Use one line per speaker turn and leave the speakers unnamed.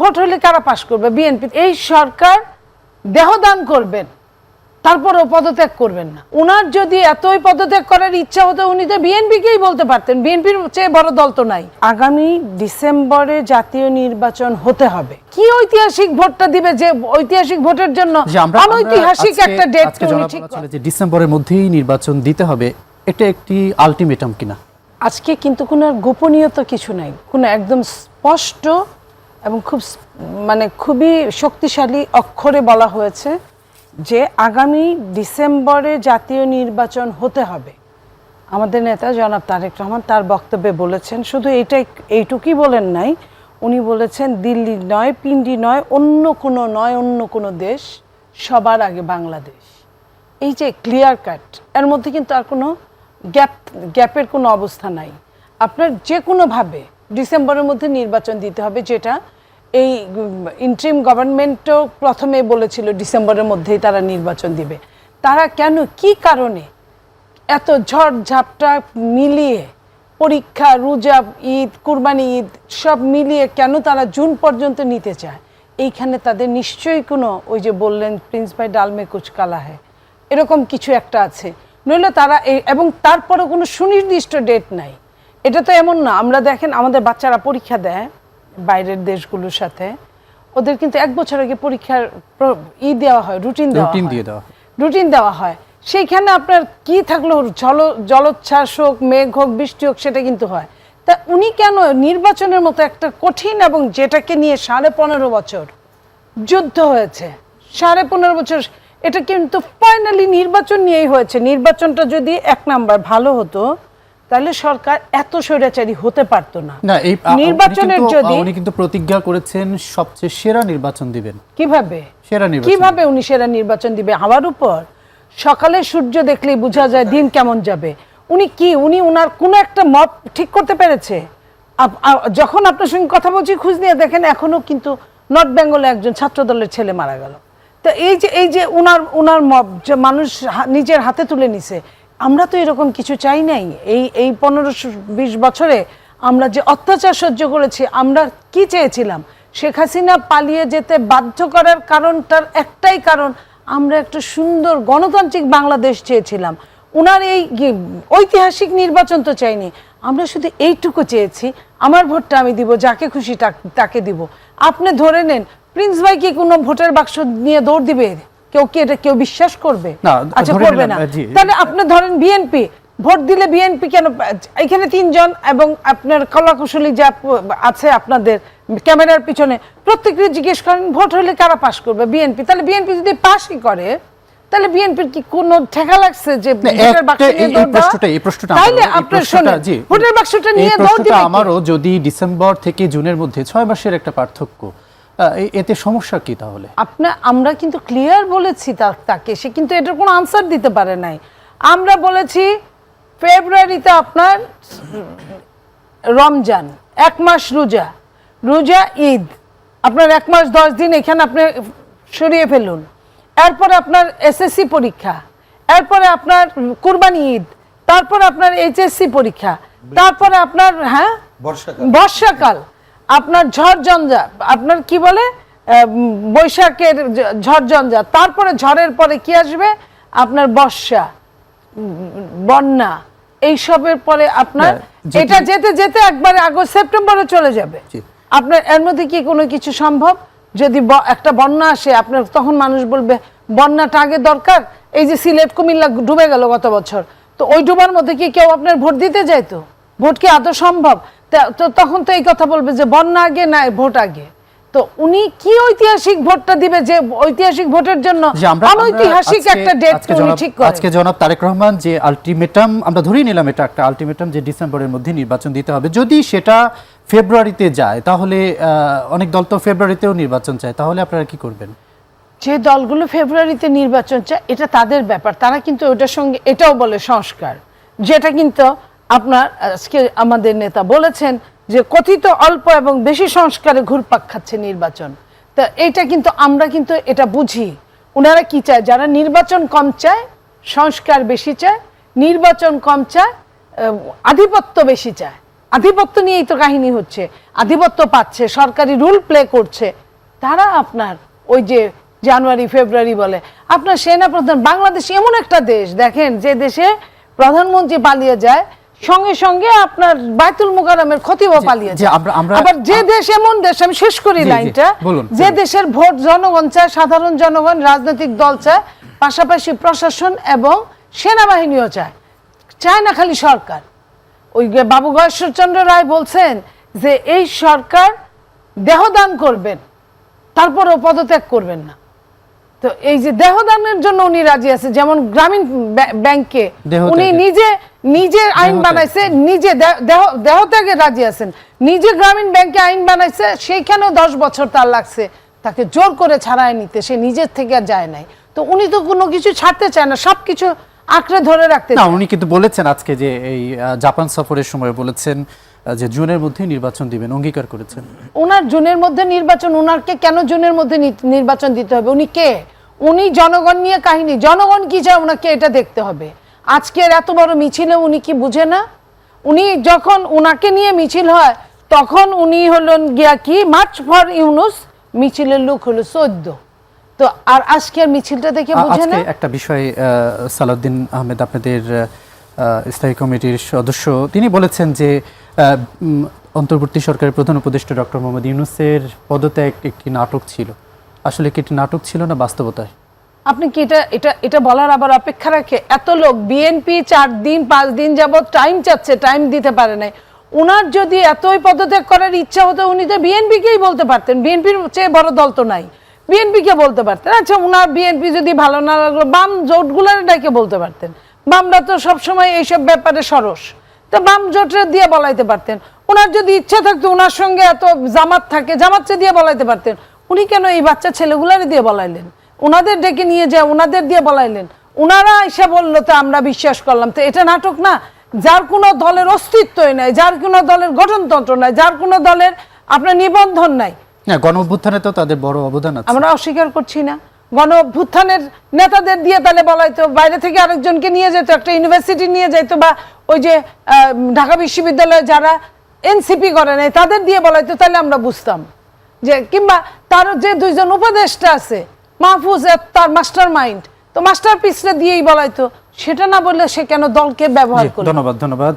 Vote হলে কারা পাশ করবে? বিএনপি এই সরকার দেহদান করবেন তারপরেও পদত্যাগ করবেন না। উনার যদি এতই পদত্যাগ করার ইচ্ছা হতো উনি তো বিএনপিকেই বলতে পারতেন। বিএনপির চেয়ে বড় দল তো নাই। আগামী ডিসেম্বরে জাতীয় নির্বাচন হতে হবে। কি ঐতিহাসিক ভোটটা দিবে যে ঐতিহাসিক ভোটের জন্য?
আমরা
একটা ডেট উনি ঠিক
যে ডিসেম্বরের মধ্যেই নির্বাচন দিতে হবে এটা একটি আলটিমেটাম কিনা?
আজকে কিন্তু কোনো আর গোপনীয়তা কিছু নাই। কোনো একদম স্পষ্ট এবং খুব মানে খুবই শক্তিশালী অক্ষরে বলা হয়েছে যে আগামী ডিসেম্বরে জাতীয় নির্বাচন হতে হবে। আমাদের নেতা জনাব তারেক রহমান তার বক্তব্যে বলেছেন, শুধু এইটাই, এইটুকুই বলেন নাই, উনি বলেছেন, দিল্লি নয়, পিন্ডি নয়, অন্য কোনো নয়, অন্য কোনো দেশ, সবার আগে বাংলাদেশ। এই যে ক্লিয়ার কাট এর মধ্যে কিন্তু আর কোনো গ্যাপ গ্যাপের কোনো অবস্থা নাই। আপনার যে কোনোভাবে ডিসেম্বরের মধ্যে নির্বাচন দিতে হবে, যেটা এই ইন্ট্রিম গভর্নমেন্টও প্রথমে বলেছিল ডিসেম্বরের মধ্যেই তারা নির্বাচন দিবে। তারা কেন, কি কারণে? এত ঝড় ঝাপটা মিলিয়ে, পরীক্ষা, রোজা, ঈদ, কুরবানি ঈদ, সব মিলিয়ে কেন তারা জুন পর্যন্ত নিতে চায়? এইখানে তাদের নিশ্চয়ই কোনো, ওই যে বললেন প্রিন্স ভাই ডালমে কুচ কালা হ্যায় এরকম কিছু একটা আছে। নইলে তারা এই- এবং তারপরে কোনো সুনির্দিষ্ট ডেট নাই। এটা তো এমন না, আমরা দেখেন আমাদের বাচ্চারা পরীক্ষা দেয় বাইরের দেশগুলোর সাথে ওদের কিন্তু এক বছর আগে পরীক্ষার ই দেওয়া হয় রুটিন দেওয়া
রুটিন দিয়ে দেওয়া
রুটিন দেওয়া হয়। সেইখানে আপনার কি থাকল জল জলোচ্ছ্বাস হোক মেঘ হোক বৃষ্টি হোক সেটা কিন্তু হয়। তা উনি কেন নির্বাচনের মতো একটা কঠিন এবং যেটাকে নিয়ে সাড়ে পনেরো বছর যুদ্ধ হয়েছে সাড়ে পনেরো বছর এটা কিন্তু ফাইনালি নির্বাচন নিয়েই হয়েছে। নির্বাচনটা যদি এক নাম্বার ভালো হতো তাহলে সরকার এত স্বৈরাচারী হতে পারতো না।
না এই
নির্বাচনের যদি
উনি কিন্তু প্রতিজ্ঞা করেছেন সবচেয়ে সেরা নির্বাচন দিবেন।
কীভাবে?
সেরা নির্বাচন।
কীভাবে উনি সেরা নির্বাচন দিবে? আমার উপর? সকালে সূর্য দেখলেই বোঝা যায় দিন কেমন যাবে। উনি কি? উনি উনার কোনো একটা মত ঠিক করতে পেরেছে? যখন আপনার সঙ্গে কথা বলছি খোঁজ নিয়ে দেখেন এখনও কিন্তু নর্থ বেঙ্গলে একজন ছাত্র দলের ছেলে মারা গেল। তো এই যে এই যে উনার উনার মব যে মানুষ নিজের হাতে তুলে নিছে আমরা তো এরকম কিছু চাই নাই। এই এই পনেরো বিশ বছরে আমরা যে অত্যাচার সহ্য করেছি, আমরা কি চেয়েছিলাম? শেখ হাসিনা পালিয়ে যেতে বাধ্য করার কারণটার একটাই কারণ, আমরা একটা সুন্দর গণতান্ত্রিক বাংলাদেশ চেয়েছিলাম। ওনার এই ঐতিহাসিক নির্বাচন তো চাইনি। আমরা শুধু এইটুকু চেয়েছি, আমার ভোটটা আমি দিব, যাকে খুশি তাকে দিব। আপনি ধরে নেন, প্রিন্স ভাই কি কোনো ভোটের বাক্স নিয়ে দৌড় দিবে? কেউ কি এটা কেউ বিশ্বাস করবে? আচ্ছা করবে না। তাহলে আপনি ধরেন বিএনপি ভোট দিলে বিএনপি কেন এখানে তিনজন এবং আপনার কলাকুশলী যা আছে আপনাদের ক্যামেরার পিছনে প্রত্যেককে জিজ্ঞেস করেন ভোট হলে কারা পাশ করবে বিএনপি তাহলে বিএনপি যদি পাশই করে তাহলে বিএনপির কি কোনো ঠেকা লাগছে যে ভোটের বাক্স নিয়ে?
প্রশ্নটা এই
আপনার ভোটের বাক্সটা নিয়ে দৌড়
প্রশ্নটা
দিবে
আমারও যদি ডিসেম্বর থেকে জুনের মধ্যে ছয় মাসের একটা পার্থক্য এতে সমস্যা কি তাহলে?
আপনা আমরা কিন্তু ক্লিয়ার বলেছি তা- তাকে সে কিন্তু এটার কোনো আনসার দিতে পারে নাই। আমরা বলেছি ফেব্রুয়ারিতে আপনার রমজান এক মাস রোজা রোজা ঈদ। আপনার এক মাস দশ দিন এখানে আপনি সরিয়ে ফেলুন। এরপরে আপনার এসএসসি পরীক্ষা এরপরে আপনার কুরবানি ঈদ তারপর আপনার এইচএসসি পরীক্ষা তারপরে আপনার হ্যাঁ?
বর্ষাকাল।
আপনার ঝড় জঞ্জা আপনার কি বলে বৈশাখের ঝ- ঝড় জঞ্জা তারপরে ঝড়ের পরে কি আসবে? আপনার বর্ষা বন্যা এইসবের পরে আপনার
হ্যাঁ,
এটা যেতে যেতে একবারে আগস্ট সেপ্টেম্বরে চলে যাবে। আপনার এর মধ্যে কি কোনো কিছু সম্ভব? যদি একটা বন্যা আসে আপনার তখন মানুষ বলবে বন্যাটা আগে দরকার এই যে সিলেট কুমিল্লা ডুবে গেল গত বছর। তো ওই ডুবার মধ্যে কি কেউ আপনার ভোট দিতে যাইতো? ভোট কি আদৌ সম্ভব? তখন তো এই কথা বলবে যে বন্যা আগে না ভোট আগে। তো উনি কি ঐতিহাসিক ভোটটা দিবে যে ঐতিহাসিক ভোটের জন্য
আজকে-
একটা ডেট উনি ঠিক করেন।
আজকে জনাব তারেক রহমান যে আলটিমেটাম আমরা ধরেই নিলাম এটা একটা আলটিমেটাম যে ডিসেম্বরের মধ্যে নির্বাচন দিতে হবে। যদি সেটা ফেব্রুয়ারিতে যায় তাহলে অনেক দল তো ফেব্রুয়ারিতেও নির্বাচন চায় তাহলে আপনারা কি করবেন?
যে দলগুলো ফেব্রুয়ারিতে নির্বাচন চায় এটা তাদের ব্যাপার। তারা কিন্তু ওটার সঙ্গে এটাও বলে সংস্কার। যেটা কিন্তু আপনার, আজকে আমাদের নেতা বলেছেন যে কথিত অল্প এবং বেশি সংস্কারে ঘুরপাক খাচ্ছে নির্বাচন। তা এটা কিন্তু আমরা কিন্তু এটা বুঝি। ওনারা কি চায়? যারা নির্বাচন কম চায়, সংস্কার বেশি চায়, নির্বাচন কম চায় আধিপত্য বেশি চায়। আধিপত্য নিয়েই তো কাহিনী হচ্ছে, আধিপত্য পাচ্ছে, সরকারি রুল প্লে করছে। তারা আপনার ওই যে জানুয়ারি, ফেব্রুয়ারি বলে, আপনার সেনা প্রধান বাংলাদেশ এমন একটা দেশ, দেখেন যে দেশে প্রধানমন্ত্রী পালিয়ে যায় সঙ্গে সঙ্গে আপনার বাইতুল মুকাররমের খতিবও পালিয়ে যায়
আমরা-
আবার যে দেশ এমন দেশ আমি শেষ করি লাইনটা। যে দেশের ভোট জনগণ চায় সাধারণ জনগণ রাজনৈতিক দল চায় পাশাপাশি প্রশাসন এবং সেনাবাহিনীও চায়। চায় না খালি সরকার। ওই বাবু গয়েশ্বরচন্দ্র রায় বলছেন যে এই সরকার দেহদান করবেন তারপরেও পদত্যাগ করবেন না। তো এই যে দেহদানের জন্য উনি রাজি আছে যেমন গ্রামীণ ব্যাংকে উনি নিজে নিজে আইন বানাইছে নিজে দেহ- দেহ দেহত্যাগে রাজি আছেন। নিজে গ্রামীণ ব্যাংকে আইন বানাইছে সেইখানেও দশ বছর তার লাগছে। তাকে জোর করে ছাড়ায় নিতে সে নিজের থেকে আর যায় নাই। তো উনি তো কোনো কিছু ছাড়তে চায় না সব কিছু আঁকড়ে ধরে রাখতে
না উনি কিন্তু বলেছেন আজকে যে এই জাপান সফরের সময় বলেছেন যে জুনের মধ্যে নির্বাচন দিবেন অঙ্গীকার করেছেন।
ওনার জুনের মধ্যে নির্বাচন ওনারকে কেন জুনের মধ্যে নির্বাচন দিতে হবে? উনি কে? উনি জনগণ নিয়ে কাহিনী। জনগণ কি চায় ওনাকে এটা দেখতে হবে? আজকের এত বড় মিছিলে উনি কি বুঝে না? উনি যখন ওনাকে নিয়ে মিছিল হয় তখন উনি হলেন গিয়া কি? মার্চ ফর ইউনুস মিছিলের লোক হলো চোদ্দ তো আর আজকের মিছিলটা দেখে বুঝে না?
একটা বিষয় সালাউদ্দিন আহমেদ আপনাদের স্থায়ী কমিটির সদস্য তিনি বলেছেন যে অন্তর্বর্তী সরকারের প্রধান উপদেষ্টা ডক্টর মোহাম্মদ ইউনুসের পদত্যাগ একটি নাটক ছিল। আসলে কি এটি নাটক ছিল না বাস্তবতায়?
আপনি কি এটা এটা এটা বলার আবার অপেক্ষা রাখে? এত লোক, বিএনপি চার দিন, পাঁচ দিন যাবৎ টাইম চাচ্ছে, টাইম দিতে পারে নাই। ওনার যদি এতই পদত্যাগ করার ইচ্ছা হতো, উনি তো বিএনপিকেই বলতে পারতেন। বিএনপির চেয়ে বড় দল তো নাই। বিএনপিকে বলতে পারতেন। আচ্ছা ওনার বিএনপি যদি ভালো না লাগল, বাম জোটগুলোর ডাকে বলতে পারতেন। বামরা তো সবসময় এইসব ব্যাপারে সরস। তো বাম জোটের দিয়ে বলাইতে পারতেন। ওনার যদি ইচ্ছা থাকতো ওনার সঙ্গে এত জামাত থাকে জামাতকে দিয়ে বলাইতে পারতেন। উনি কেন এই বাচ্চা ছেলেগুলার দিয়ে বলাইলেন? ওনাদের ডেকে নিয়ে যায় ওনাদের দিয়ে বলাইলেন। ওনারা এসে বলল তো আমরা বিশ্বাস করলাম। তো এটা নাটক না। যার কোনো দলের অস্তিত্বই নাই যার কোনো দলের গঠনতন্ত্র নাই যার কোনো দলের আপনার নিবন্ধন নাই।
না গণ অভ্যুত্থানে তো তাদের বড় অবদান আছে।
আমরা অস্বীকার করছি না। গণ অভ্যুত্থানের নেতাদের দিয়ে তাহলে বলাইতো বাইরে থেকে আরেকজনকে নিয়ে যেত একটা ইউনিভার্সিটি নিয়ে যেত বা ওই যে ঢাকা বিশ্ববিদ্যালয়ে যারা এনসিপি করে নাই তাদের দিয়ে বলা বলাইতো তাহলে আমরা বুঝতাম। যে কিংবা তার যে দুইজন উপদেষ্টা আছে মাহফুজ তার মাস্টার মাইন্ড তো মাস্টার পিসটা দিয়েই বলা বলাইতো সেটা না বললে সে কেন দলকে ব্যবহার করে
ধন্যবাদ ধন্যবাদ।